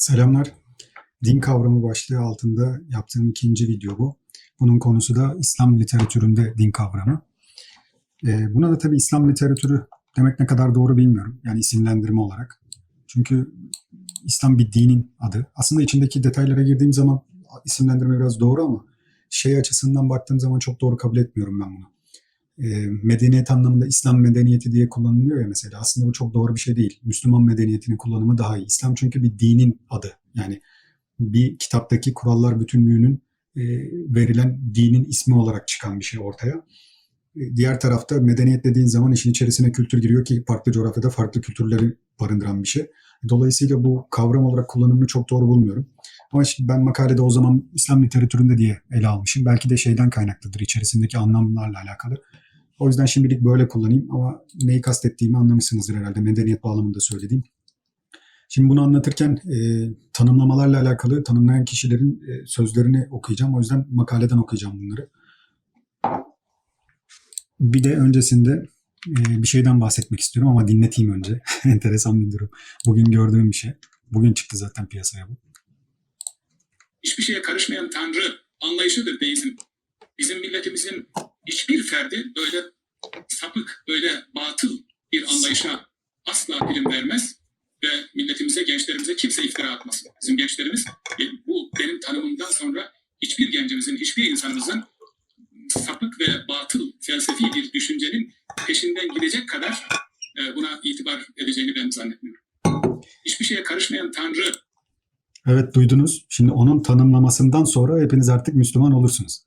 Selamlar. Din kavramı başlığı altında yaptığım ikinci video bu. Bunun konusu da İslam literatüründe din kavramı. Ee, buna da tabii İslam literatürü demek ne kadar doğru bilmiyorum. Yani isimlendirme olarak. Çünkü İslam bir dinin adı. Aslında içindeki detaylara girdiğim zaman isimlendirme biraz doğru ama şey açısından baktığım zaman çok doğru kabul etmiyorum ben bunu. Ee, medeniyet anlamında İslam medeniyeti diye kullanılıyor ya mesela. Aslında bu çok doğru bir şey değil. Müslüman medeniyetinin kullanımı daha iyi. İslam çünkü bir dinin adı. Yani bir kitaptaki kurallar bütünlüğünün e, verilen dinin ismi olarak çıkan bir şey ortaya. E, Diğer tarafta medeniyet dediğin zaman işin içerisine kültür giriyor ki farklı coğrafyada farklı kültürleri barındıran bir şey. Dolayısıyla bu kavram olarak kullanımını çok doğru bulmuyorum. Ama şimdi ben makalede o zaman İslam literatüründe diye ele almışım. Belki de şeyden kaynaklıdır içerisindeki anlamlarla alakalı. O yüzden şimdilik böyle kullanayım ama neyi kastettiğimi anlamışsınızdır herhalde medeniyet bağlamında söylediğim. Şimdi bunu anlatırken e, tanımlamalarla alakalı tanımlayan kişilerin e, sözlerini okuyacağım. O yüzden makaleden okuyacağım bunları. Bir de öncesinde e, bir şeyden bahsetmek istiyorum ama dinleteyim önce. Enteresan bir durum. Bugün gördüğüm bir şey. Bugün çıktı zaten piyasaya bu. hiçbir şeye karışmayan Tanrı anlayışıdır deizm. Bizim milletimizin hiçbir ferdi böyle sapık, böyle batıl bir anlayışa asla prim vermez ve milletimize, gençlerimize kimse iftira atmaz. Bizim gençlerimiz e, bu benim tanımımdan sonra hiçbir gencimizin, hiçbir insanımızın sapık ve batıl felsefi bir düşüncenin peşinden gidecek kadar e, buna itibar edeceğini ben zannetmiyorum. Hiçbir şeye karışmayan Tanrı Evet duydunuz. Şimdi onun tanımlamasından sonra hepiniz artık Müslüman olursunuz.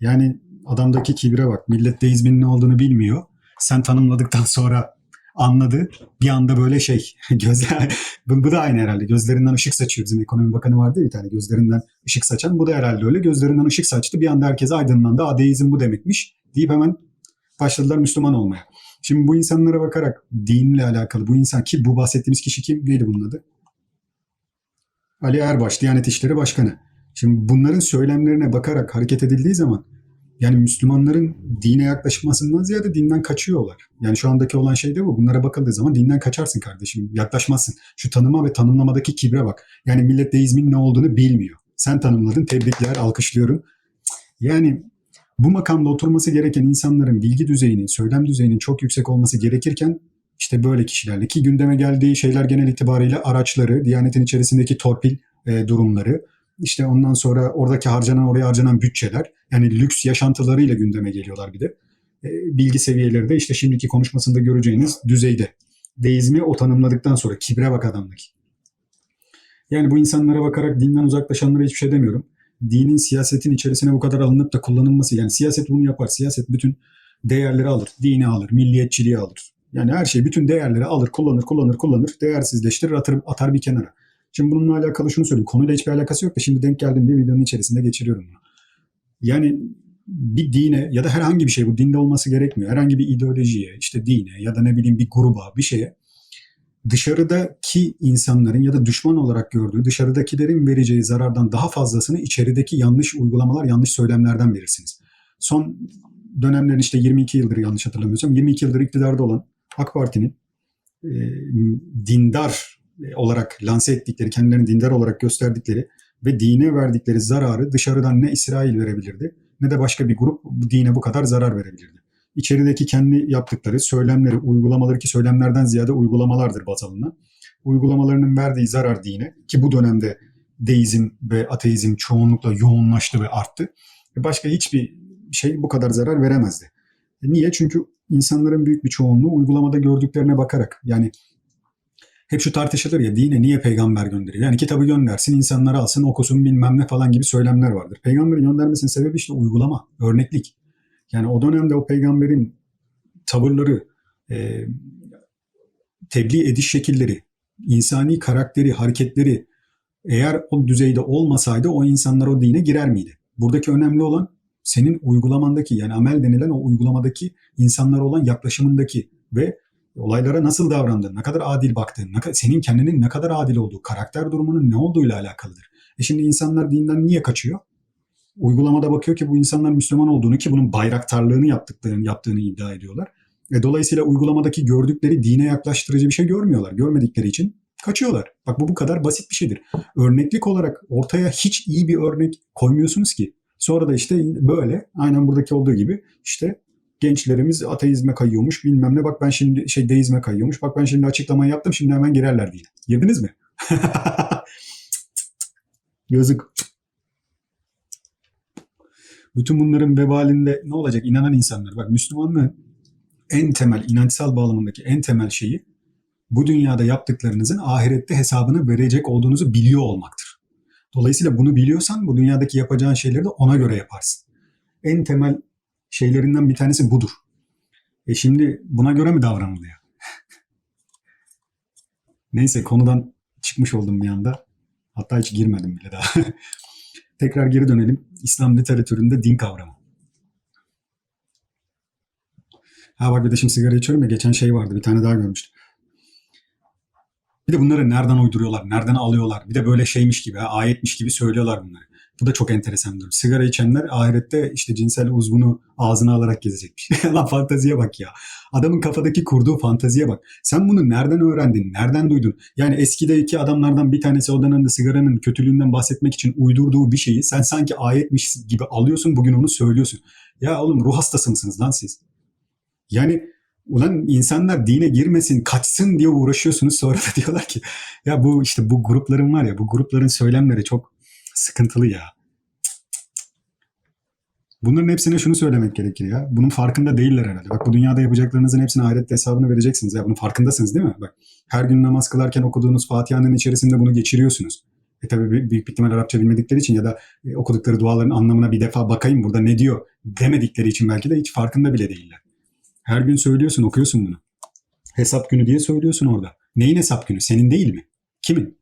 Yani adamdaki kibre bak. Millet deizmin ne olduğunu bilmiyor. Sen tanımladıktan sonra anladı. Bir anda böyle şey gözler bu, bu da aynı herhalde. Gözlerinden ışık saçıyor. Bizim ekonomi bakanı vardı ya bir tane gözlerinden ışık saçan. Bu da herhalde öyle. Gözlerinden ışık saçtı. Bir anda herkese aydınlandı. Aa deizm bu demekmiş deyip hemen başladılar Müslüman olmaya. Şimdi bu insanlara bakarak dinle alakalı bu insan ki bu bahsettiğimiz kişi kim? Neydi bunun adı? Ali Erbaş, Diyanet İşleri Başkanı. Şimdi bunların söylemlerine bakarak hareket edildiği zaman yani Müslümanların dine yaklaşmasından ziyade dinden kaçıyorlar. Yani şu andaki olan şey de bu. Bunlara bakıldığı zaman dinden kaçarsın kardeşim. Yaklaşmazsın. Şu tanıma ve tanımlamadaki kibre bak. Yani millet deizmin ne olduğunu bilmiyor. Sen tanımladın. Tebrikler, alkışlıyorum. Yani bu makamda oturması gereken insanların bilgi düzeyinin, söylem düzeyinin çok yüksek olması gerekirken işte böyle kişilerle ki gündeme geldiği şeyler genel itibariyle araçları, Diyanet'in içerisindeki torpil e, durumları, işte ondan sonra oradaki harcanan oraya harcanan bütçeler yani lüks yaşantılarıyla gündeme geliyorlar bir de. E, bilgi seviyeleri de işte şimdiki konuşmasında göreceğiniz düzeyde. Deizmi o tanımladıktan sonra kibre bak adamdaki. Yani bu insanlara bakarak dinden uzaklaşanlara hiçbir şey demiyorum. Dinin siyasetin içerisine bu kadar alınıp da kullanılması yani siyaset bunu yapar. Siyaset bütün değerleri alır, dini alır, milliyetçiliği alır. Yani her şey bütün değerleri alır, kullanır, kullanır, kullanır, değersizleştirir, atar, atar bir kenara. Şimdi bununla alakalı şunu söyleyeyim. Konuyla hiçbir alakası yok da şimdi denk geldim diye videonun içerisinde geçiriyorum bunu. Yani bir dine ya da herhangi bir şey bu dinde olması gerekmiyor. Herhangi bir ideolojiye, işte dine ya da ne bileyim bir gruba, bir şeye dışarıdaki insanların ya da düşman olarak gördüğü dışarıdakilerin vereceği zarardan daha fazlasını içerideki yanlış uygulamalar, yanlış söylemlerden verirsiniz. Son dönemlerin işte 22 yıldır yanlış hatırlamıyorsam 22 yıldır iktidarda olan AK Parti'nin e, dindar olarak lanse ettikleri, kendilerini dindar olarak gösterdikleri ve dine verdikleri zararı dışarıdan ne İsrail verebilirdi ne de başka bir grup dine bu kadar zarar verebilirdi. İçerideki kendi yaptıkları söylemleri, uygulamaları ki söylemlerden ziyade uygulamalardır baz. Uygulamalarının verdiği zarar dine ki bu dönemde deizm ve ateizm çoğunlukla yoğunlaştı ve arttı. Başka hiçbir şey bu kadar zarar veremezdi. Niye? Çünkü insanların büyük bir çoğunluğu uygulamada gördüklerine bakarak yani hep şu tartışılır ya dine niye peygamber gönderiyor? Yani kitabı göndersin, insanlara alsın, okusun bilmem ne falan gibi söylemler vardır. Peygamberin göndermesinin sebebi işte uygulama, örneklik. Yani o dönemde o peygamberin tavırları, e, tebliğ ediş şekilleri, insani karakteri, hareketleri eğer o düzeyde olmasaydı o insanlar o dine girer miydi? Buradaki önemli olan senin uygulamandaki yani amel denilen o uygulamadaki insanlara olan yaklaşımındaki ve olaylara nasıl davrandığın, ne kadar adil baktığın, ne senin kendinin ne kadar adil olduğu, karakter durumunun ne olduğuyla alakalıdır. E şimdi insanlar dinden niye kaçıyor? Uygulamada bakıyor ki bu insanlar Müslüman olduğunu ki bunun bayraktarlığını yaptıklarını yaptığını iddia ediyorlar. E dolayısıyla uygulamadaki gördükleri dine yaklaştırıcı bir şey görmüyorlar. Görmedikleri için Kaçıyorlar. Bak bu bu kadar basit bir şeydir. Örneklik olarak ortaya hiç iyi bir örnek koymuyorsunuz ki. Sonra da işte böyle aynen buradaki olduğu gibi işte gençlerimiz ateizme kayıyormuş bilmem ne bak ben şimdi şey deizme kayıyormuş bak ben şimdi açıklamayı yaptım şimdi hemen girerler diye. Girdiniz mi? Yazık. Bütün bunların vebalinde ne olacak? İnanan insanlar. Bak Müslümanlığın en temel, inançsal bağlamındaki en temel şeyi bu dünyada yaptıklarınızın ahirette hesabını verecek olduğunuzu biliyor olmaktır. Dolayısıyla bunu biliyorsan bu dünyadaki yapacağın şeyleri de ona göre yaparsın. En temel şeylerinden bir tanesi budur. E şimdi buna göre mi davranılıyor? Neyse konudan çıkmış oldum bir anda. Hatta hiç girmedim bile daha. Tekrar geri dönelim. İslam literatüründe din kavramı. Ha bak bir de şimdi sigara içiyorum ya geçen şey vardı bir tane daha görmüştüm. Bir de bunları nereden uyduruyorlar, nereden alıyorlar? Bir de böyle şeymiş gibi, ayetmiş gibi söylüyorlar bunları. Bu da çok enteresan bir durum. Sigara içenler ahirette işte cinsel uzvunu ağzına alarak gezecekmiş. Lan fanteziye bak ya. Adamın kafadaki kurduğu fanteziye bak. Sen bunu nereden öğrendin, nereden duydun? Yani eskideki adamlardan bir tanesi o dönemde sigaranın kötülüğünden bahsetmek için uydurduğu bir şeyi sen sanki ayetmiş gibi alıyorsun, bugün onu söylüyorsun. Ya oğlum ruh hastası mısınız lan siz? Yani ulan insanlar dine girmesin, kaçsın diye uğraşıyorsunuz. Sonra da diyorlar ki ya bu işte bu grupların var ya bu grupların söylemleri çok sıkıntılı ya. Bunların hepsine şunu söylemek gerekir ya. Bunun farkında değiller herhalde. Bak bu dünyada yapacaklarınızın hepsine ahirette hesabını vereceksiniz ya. Bunun farkındasınız değil mi? Bak her gün namaz kılarken okuduğunuz Fatiha'nın içerisinde bunu geçiriyorsunuz. E tabi büyük ihtimal Arapça bilmedikleri için ya da e, okudukları duaların anlamına bir defa bakayım burada ne diyor demedikleri için belki de hiç farkında bile değiller. Her gün söylüyorsun, okuyorsun bunu. Hesap günü diye söylüyorsun orada. Neyin hesap günü? Senin değil mi? Kimin?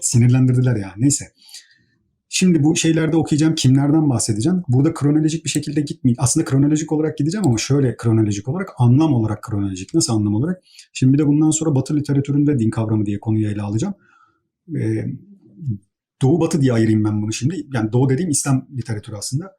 Sinirlendirdiler ya. Neyse. Şimdi bu şeylerde okuyacağım kimlerden bahsedeceğim. Burada kronolojik bir şekilde gitmeyeyim. Aslında kronolojik olarak gideceğim ama şöyle kronolojik olarak, anlam olarak kronolojik. Nasıl anlam olarak? Şimdi bir de bundan sonra Batı literatüründe din kavramı diye konuyu ele alacağım. Ee, Doğu Batı diye ayırayım ben bunu şimdi. Yani Doğu dediğim İslam literatürü aslında.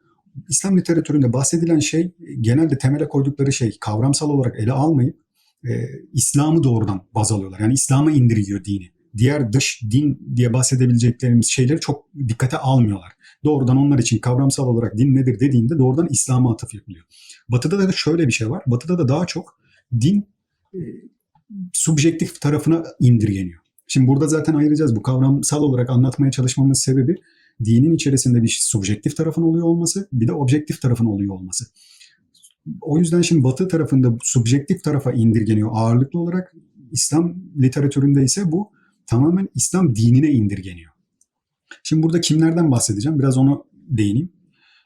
İslam literatüründe bahsedilen şey genelde temele koydukları şey kavramsal olarak ele almayıp e, İslam'ı doğrudan baz alıyorlar. Yani İslam'a indiriyor dini. Diğer dış din diye bahsedebileceklerimiz şeyleri çok dikkate almıyorlar. Doğrudan onlar için kavramsal olarak din nedir dediğinde doğrudan İslam'a atıf yapılıyor. Batı'da da şöyle bir şey var. Batı'da da daha çok din e, subjektif tarafına indirgeniyor. Şimdi burada zaten ayıracağız. Bu kavramsal olarak anlatmaya çalışmamın sebebi dinin içerisinde bir subjektif tarafın oluyor olması, bir de objektif tarafın oluyor olması. O yüzden şimdi Batı tarafında subjektif tarafa indirgeniyor ağırlıklı olarak. İslam literatüründe ise bu tamamen İslam dinine indirgeniyor. Şimdi burada kimlerden bahsedeceğim? Biraz onu değineyim.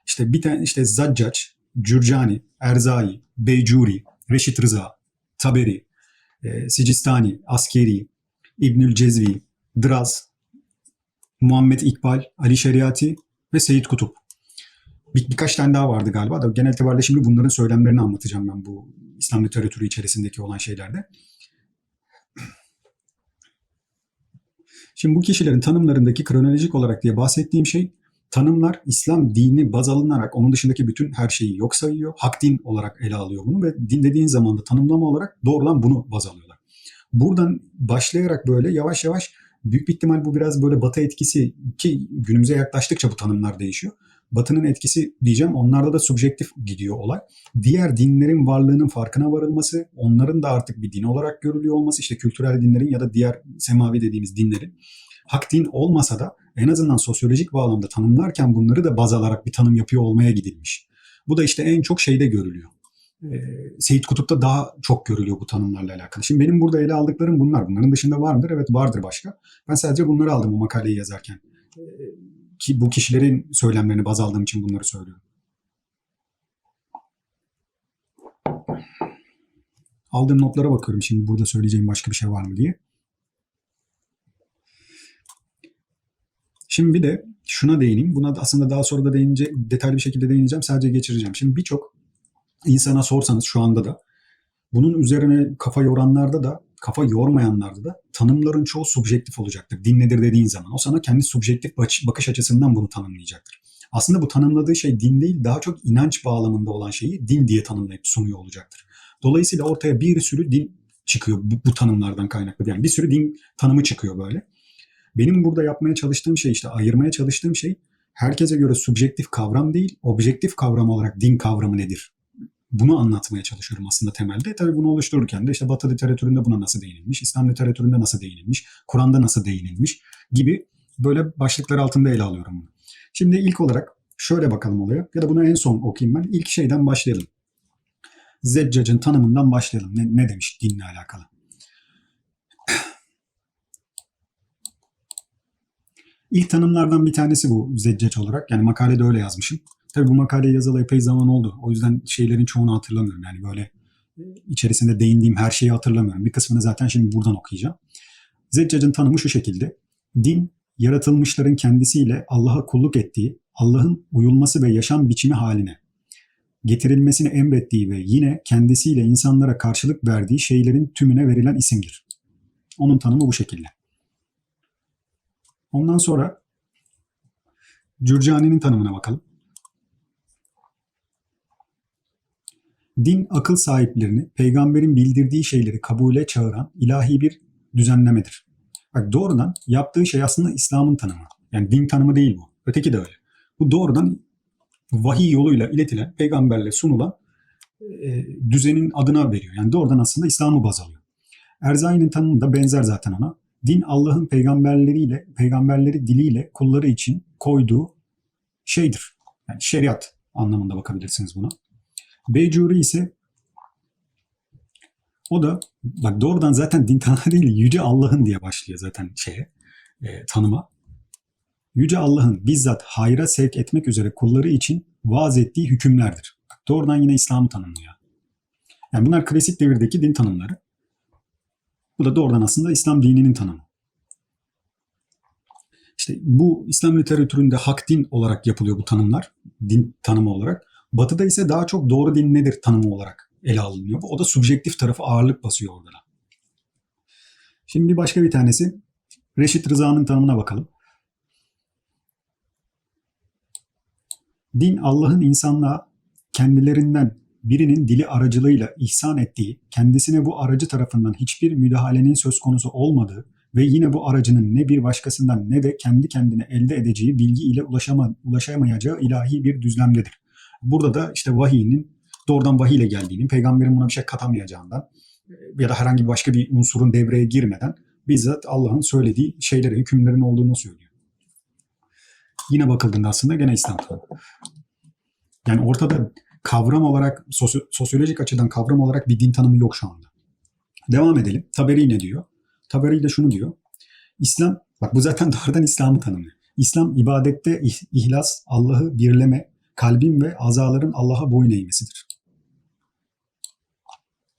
İşte bir tane işte Zaccac, Cürcani, Erzai, Beycuri, Reşit Rıza, Taberi, e, Sicistani, Askeri, İbnül Cezvi, Draz, Muhammed İkbal, Ali Şeriati ve Seyit Kutup. Bir, birkaç tane daha vardı galiba da genel itibariyle şimdi bunların söylemlerini anlatacağım ben bu İslam literatürü içerisindeki olan şeylerde. Şimdi bu kişilerin tanımlarındaki kronolojik olarak diye bahsettiğim şey tanımlar İslam dini baz alınarak onun dışındaki bütün her şeyi yok sayıyor. Hak din olarak ele alıyor bunu ve din dediğin zaman da tanımlama olarak doğrudan bunu baz alıyorlar. Buradan başlayarak böyle yavaş yavaş büyük bir ihtimal bu biraz böyle batı etkisi ki günümüze yaklaştıkça bu tanımlar değişiyor. Batının etkisi diyeceğim onlarda da subjektif gidiyor olay. Diğer dinlerin varlığının farkına varılması, onların da artık bir din olarak görülüyor olması, işte kültürel dinlerin ya da diğer semavi dediğimiz dinlerin hak din olmasa da en azından sosyolojik bağlamda tanımlarken bunları da baz alarak bir tanım yapıyor olmaya gidilmiş. Bu da işte en çok şeyde görülüyor. Ee, Seyit Kutup'ta daha çok görülüyor bu tanımlarla alakalı. Şimdi benim burada ele aldıklarım bunlar. Bunların dışında var mıdır? Evet vardır başka. Ben sadece bunları aldım bu makaleyi yazarken. Ki bu kişilerin söylemlerini baz aldığım için bunları söylüyorum. Aldığım notlara bakıyorum şimdi burada söyleyeceğim başka bir şey var mı diye. Şimdi bir de şuna değineyim. Buna da aslında daha sonra da değince detaylı bir şekilde değineceğim. Sadece geçireceğim. Şimdi birçok insana sorsanız şu anda da bunun üzerine kafa yoranlarda da kafa yormayanlarda da tanımların çoğu subjektif olacaktır. Din nedir dediğin zaman. O sana kendi subjektif bakış açısından bunu tanımlayacaktır. Aslında bu tanımladığı şey din değil, daha çok inanç bağlamında olan şeyi din diye tanımlayıp sunuyor olacaktır. Dolayısıyla ortaya bir sürü din çıkıyor bu, bu tanımlardan kaynaklı. Yani bir sürü din tanımı çıkıyor böyle. Benim burada yapmaya çalıştığım şey işte ayırmaya çalıştığım şey herkese göre subjektif kavram değil, objektif kavram olarak din kavramı nedir? Bunu anlatmaya çalışıyorum aslında temelde. Tabii bunu oluştururken de işte Batı literatüründe buna nasıl değinilmiş, İslam literatüründe nasıl değinilmiş, Kur'an'da nasıl değinilmiş gibi böyle başlıklar altında ele alıyorum bunu. Şimdi ilk olarak şöyle bakalım olaya ya da bunu en son okuyayım ben. İlk şeyden başlayalım. Zeccac'ın tanımından başlayalım. Ne, ne demiş dinle alakalı? İlk tanımlardan bir tanesi bu Zeccac olarak. Yani makalede öyle yazmışım. Tabii bu makaleyi yazalı epey zaman oldu. O yüzden şeylerin çoğunu hatırlamıyorum. Yani böyle e, içerisinde değindiğim her şeyi hatırlamıyorum. Bir kısmını zaten şimdi buradan okuyacağım. Zeccac'ın tanımı şu şekilde. Din, yaratılmışların kendisiyle Allah'a kulluk ettiği, Allah'ın uyulması ve yaşam biçimi haline getirilmesini emrettiği ve yine kendisiyle insanlara karşılık verdiği şeylerin tümüne verilen isimdir. Onun tanımı bu şekilde. Ondan sonra Cürcani'nin tanımına bakalım. Din akıl sahiplerini peygamberin bildirdiği şeyleri kabule çağıran ilahi bir düzenlemedir. Bak doğrudan yaptığı şey aslında İslam'ın tanımı. Yani din tanımı değil bu. Öteki de öyle. Bu doğrudan vahiy yoluyla iletilen, peygamberle sunulan e, düzenin adına veriyor. Yani doğrudan aslında İslam'ı baz alıyor. Erzai'nin tanımı da benzer zaten ona. Din Allah'ın peygamberleriyle, peygamberleri diliyle kulları için koyduğu şeydir. Yani şeriat anlamında bakabilirsiniz buna. Beycuri ise o da bak doğrudan zaten din tanımı değil yüce Allah'ın diye başlıyor zaten şeye e, tanıma. Yüce Allah'ın bizzat hayra sevk etmek üzere kulları için vaaz ettiği hükümlerdir. Bak, doğrudan yine İslam'ı tanımlıyor. Yani bunlar klasik devirdeki din tanımları. Bu da doğrudan aslında İslam dininin tanımı. İşte bu İslam literatüründe hak din olarak yapılıyor bu tanımlar. Din tanımı olarak. Batı'da ise daha çok doğru din nedir tanımı olarak ele alınıyor. O da subjektif tarafı ağırlık basıyor orada. da. Şimdi bir başka bir tanesi Reşit Rıza'nın tanımına bakalım. Din Allah'ın insanlığa kendilerinden birinin dili aracılığıyla ihsan ettiği, kendisine bu aracı tarafından hiçbir müdahalenin söz konusu olmadığı ve yine bu aracının ne bir başkasından ne de kendi kendine elde edeceği bilgi ile ulaşama, ulaşamayacağı ilahi bir düzlemdedir. Burada da işte vahiyinin doğrudan vahiy ile geldiğini, peygamberin buna bir şey katamayacağından ya da herhangi bir başka bir unsurun devreye girmeden bizzat Allah'ın söylediği şeylere, hükümlerin olduğunu söylüyor. Yine bakıldığında aslında gene İslam. Yani ortada kavram olarak, sosyo- sosyolojik açıdan kavram olarak bir din tanımı yok şu anda. Devam edelim. Taberi ne diyor? Taberi de şunu diyor. İslam, bak bu zaten doğrudan İslam'ı tanımlıyor. İslam ibadette ih- ihlas, Allah'ı birleme, kalbin ve azaların Allah'a boyun eğmesidir.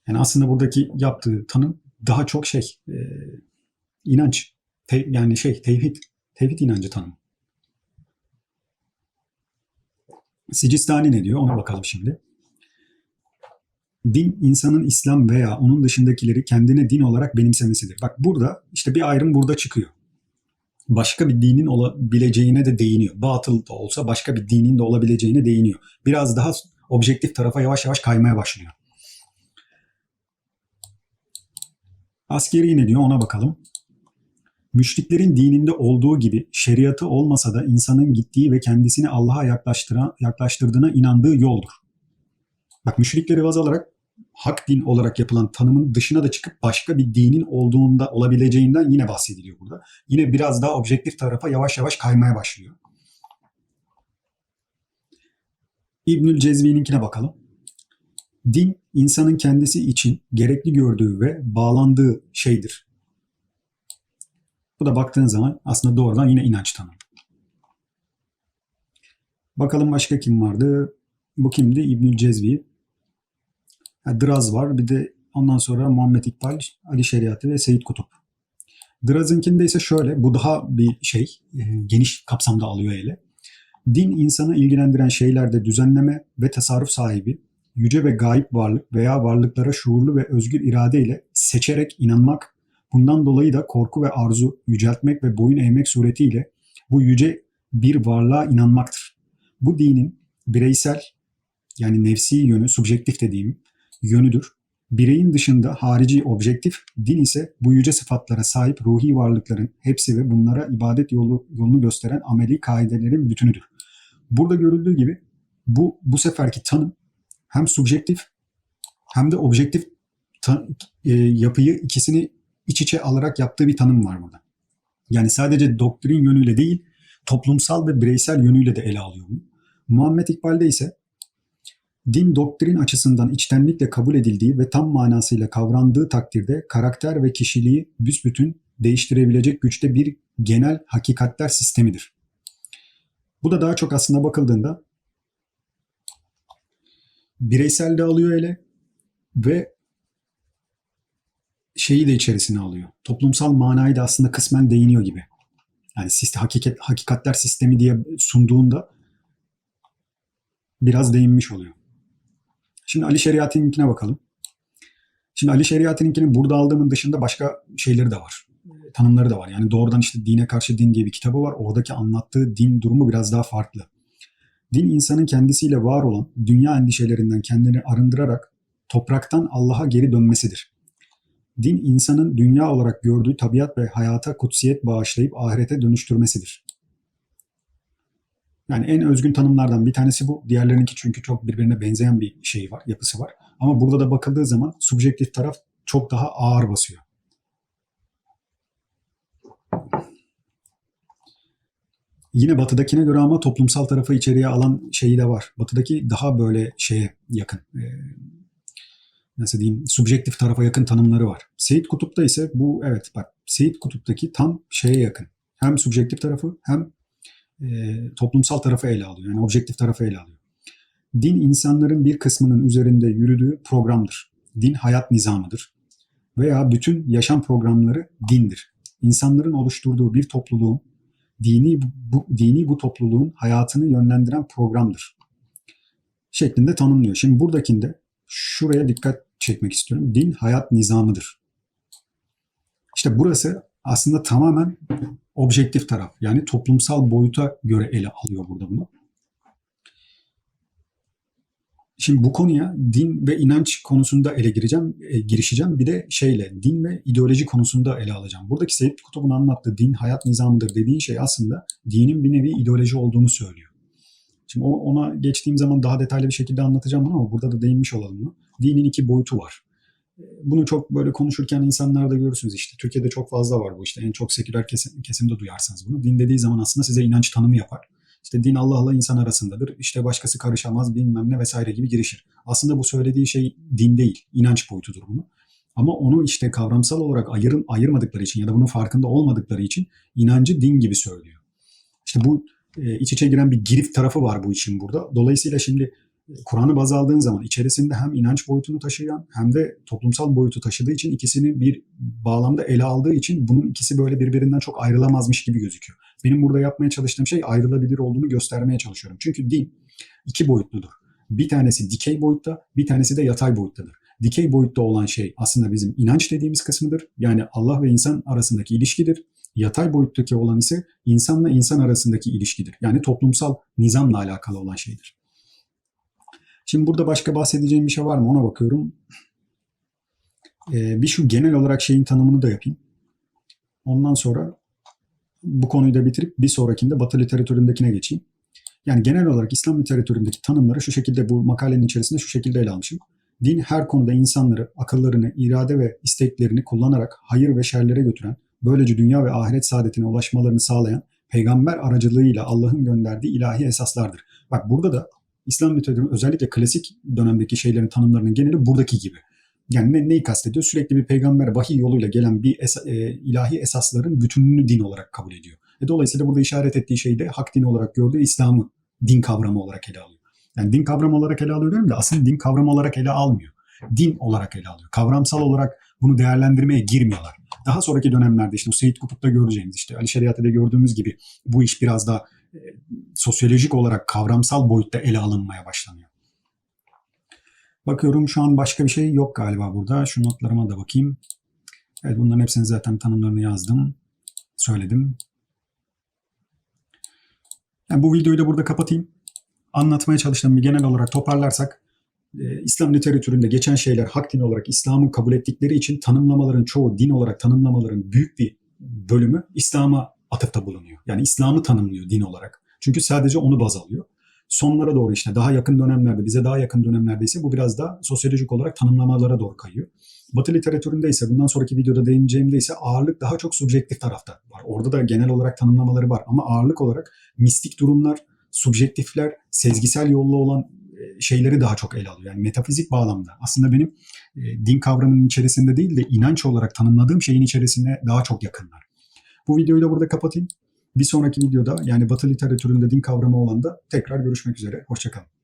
Yani aslında buradaki yaptığı tanım daha çok şey, e, inanç, te- yani şey, tevhid, tevhid inancı tanımı. Sicistani ne diyor? Ona bakalım şimdi. Din insanın İslam veya onun dışındakileri kendine din olarak benimsemesidir. Bak burada işte bir ayrım burada çıkıyor. Başka bir dinin olabileceğine de değiniyor. Batıl da olsa başka bir dinin de olabileceğine değiniyor. Biraz daha objektif tarafa yavaş yavaş kaymaya başlıyor. Askeri ne diyor ona bakalım. Müşriklerin dininde olduğu gibi şeriatı olmasa da insanın gittiği ve kendisini Allah'a yaklaştıran, yaklaştırdığına inandığı yoldur. Bak müşrikleri baz alarak hak din olarak yapılan tanımın dışına da çıkıp başka bir dinin olduğunda olabileceğinden yine bahsediliyor burada. Yine biraz daha objektif tarafa yavaş yavaş kaymaya başlıyor. İbnül Cezvi'ninkine bakalım. Din insanın kendisi için gerekli gördüğü ve bağlandığı şeydir. Bu da baktığın zaman aslında doğrudan yine inanç tanımı. Bakalım başka kim vardı? Bu kimdi? İbnül Cezvi. Ha, Draz var. Bir de ondan sonra Muhammed İkbal, Ali Şeriatı ve Seyit Kutup. Draz'ınkinde ise şöyle. Bu daha bir şey. e, Geniş kapsamda alıyor ele. Din insanı ilgilendiren şeylerde düzenleme ve tasarruf sahibi, yüce ve gayip varlık veya varlıklara şuurlu ve özgür irade ile seçerek inanmak, bundan dolayı da korku ve arzu, yüceltmek ve boyun eğmek suretiyle bu yüce bir varlığa inanmaktır. Bu dinin bireysel yani nefsi yönü, subjektif dediğim yönüdür. Bireyin dışında harici objektif, din ise bu yüce sıfatlara sahip ruhi varlıkların hepsi ve bunlara ibadet yolu, yolunu gösteren ameli kaidelerin bütünüdür. Burada görüldüğü gibi bu bu seferki tanım hem subjektif hem de objektif ta- e, yapıyı ikisini iç içe alarak yaptığı bir tanım var burada. Yani sadece doktrin yönüyle değil, toplumsal ve bireysel yönüyle de ele alıyor bunu. Muhammed İkbal'de ise din doktrin açısından içtenlikle kabul edildiği ve tam manasıyla kavrandığı takdirde karakter ve kişiliği büsbütün değiştirebilecek güçte bir genel hakikatler sistemidir. Bu da daha çok aslında bakıldığında bireysel de alıyor ele ve şeyi de içerisine alıyor. Toplumsal manayı da aslında kısmen değiniyor gibi. Yani sistem, hakikat, hakikatler sistemi diye sunduğunda biraz değinmiş oluyor. Şimdi Ali Şeriati'ninkine bakalım. Şimdi Ali Şeriati'ninkinin burada aldığımın dışında başka şeyleri de var. Tanımları da var. Yani doğrudan işte Dine Karşı Din diye bir kitabı var. Oradaki anlattığı din durumu biraz daha farklı. Din insanın kendisiyle var olan dünya endişelerinden kendini arındırarak topraktan Allah'a geri dönmesidir. Din insanın dünya olarak gördüğü tabiat ve hayata kutsiyet bağışlayıp ahirete dönüştürmesidir. Yani en özgün tanımlardan bir tanesi bu. Diğerlerininki çünkü çok birbirine benzeyen bir şey var, yapısı var. Ama burada da bakıldığı zaman subjektif taraf çok daha ağır basıyor. Yine batıdakine göre ama toplumsal tarafı içeriye alan şeyi de var. Batıdaki daha böyle şeye yakın. e, nasıl diyeyim subjektif tarafa yakın tanımları var. Seyit Kutup'ta ise bu evet bak Seyit Kutup'taki tam şeye yakın. Hem subjektif tarafı hem e, toplumsal tarafı ele alıyor. Yani objektif tarafı ele alıyor. Din insanların bir kısmının üzerinde yürüdüğü programdır. Din hayat nizamıdır. Veya bütün yaşam programları dindir. İnsanların oluşturduğu bir topluluğun dini bu, dini bu topluluğun hayatını yönlendiren programdır. Şeklinde tanımlıyor. Şimdi buradakinde şuraya dikkat çekmek istiyorum. Din hayat nizamıdır. İşte burası aslında tamamen objektif taraf. Yani toplumsal boyuta göre ele alıyor burada bunu. Şimdi bu konuya din ve inanç konusunda ele gireceğim, e, girişeceğim. Bir de şeyle din ve ideoloji konusunda ele alacağım. Buradaki Seyyid Kutub'un anlattığı din hayat nizamıdır dediğin şey aslında dinin bir nevi ideoloji olduğunu söylüyor. Şimdi ona geçtiğim zaman daha detaylı bir şekilde anlatacağım ama burada da değinmiş olalım bunu. Dinin iki boyutu var. Bunu çok böyle konuşurken insanlar da görürsünüz işte. Türkiye'de çok fazla var bu işte. En çok seküler kesim, kesimde duyarsınız bunu. Din dediği zaman aslında size inanç tanımı yapar. İşte din Allah'la insan arasındadır. İşte başkası karışamaz bilmem ne vesaire gibi girişir. Aslında bu söylediği şey din değil, inanç boyutudur bunu. Ama onu işte kavramsal olarak ayırın, ayırmadıkları için ya da bunun farkında olmadıkları için inancı din gibi söylüyor. İşte bu e, iç içe giren bir girift tarafı var bu için burada. Dolayısıyla şimdi Kur'an'ı baz aldığın zaman içerisinde hem inanç boyutunu taşıyan hem de toplumsal boyutu taşıdığı için ikisini bir bağlamda ele aldığı için bunun ikisi böyle birbirinden çok ayrılamazmış gibi gözüküyor. Benim burada yapmaya çalıştığım şey ayrılabilir olduğunu göstermeye çalışıyorum. Çünkü din iki boyutludur. Bir tanesi dikey boyutta, bir tanesi de yatay boyuttadır. Dikey boyutta olan şey aslında bizim inanç dediğimiz kısmıdır. Yani Allah ve insan arasındaki ilişkidir. Yatay boyuttaki olan ise insanla insan arasındaki ilişkidir. Yani toplumsal nizamla alakalı olan şeydir. Şimdi burada başka bahsedeceğim bir şey var mı ona bakıyorum. Ee, bir şu genel olarak şeyin tanımını da yapayım. Ondan sonra bu konuyu da bitirip bir sonrakinde Batı literatüründekine geçeyim. Yani genel olarak İslam literatüründeki tanımları şu şekilde bu makalenin içerisinde şu şekilde ele almışım. Din her konuda insanları, akıllarını, irade ve isteklerini kullanarak hayır ve şerlere götüren, böylece dünya ve ahiret saadetine ulaşmalarını sağlayan, peygamber aracılığıyla Allah'ın gönderdiği ilahi esaslardır. Bak burada da İslam literatürünün özellikle klasik dönemdeki şeylerin tanımlarının geneli buradaki gibi. Yani ne, neyi kastediyor? Sürekli bir peygamber vahiy yoluyla gelen bir esa- e, ilahi esasların bütününü din olarak kabul ediyor. E, dolayısıyla burada işaret ettiği şey de hak dini olarak gördüğü İslam'ı din kavramı olarak ele alıyor. Yani din kavramı olarak ele alıyor diyorum da aslında din kavramı olarak ele almıyor. Din olarak ele alıyor. Kavramsal olarak bunu değerlendirmeye girmiyorlar. Daha sonraki dönemlerde işte o Seyit Kutup'ta göreceğimiz işte Ali Şeriat'ta gördüğümüz gibi bu iş biraz daha sosyolojik olarak kavramsal boyutta ele alınmaya başlanıyor. Bakıyorum şu an başka bir şey yok galiba burada. Şu notlarıma da bakayım. Evet bunların hepsini zaten tanımlarını yazdım. Söyledim. Yani bu videoyu da burada kapatayım. Anlatmaya çalıştığım bir genel olarak toparlarsak e, İslam literatüründe geçen şeyler hak din olarak İslam'ın kabul ettikleri için tanımlamaların çoğu din olarak tanımlamaların büyük bir bölümü İslam'a atıfta bulunuyor. Yani İslam'ı tanımlıyor din olarak. Çünkü sadece onu baz alıyor. Sonlara doğru işte daha yakın dönemlerde, bize daha yakın dönemlerde ise bu biraz da sosyolojik olarak tanımlamalara doğru kayıyor. Batı literatüründe ise bundan sonraki videoda değineceğimde ise ağırlık daha çok subjektif tarafta var. Orada da genel olarak tanımlamaları var ama ağırlık olarak mistik durumlar, subjektifler, sezgisel yolla olan e, şeyleri daha çok ele alıyor. Yani metafizik bağlamda. Aslında benim e, din kavramının içerisinde değil de inanç olarak tanımladığım şeyin içerisine daha çok yakınlar. Bu videoyu da burada kapatayım. Bir sonraki videoda yani Batı literatüründe din kavramı olan da tekrar görüşmek üzere. Hoşçakalın.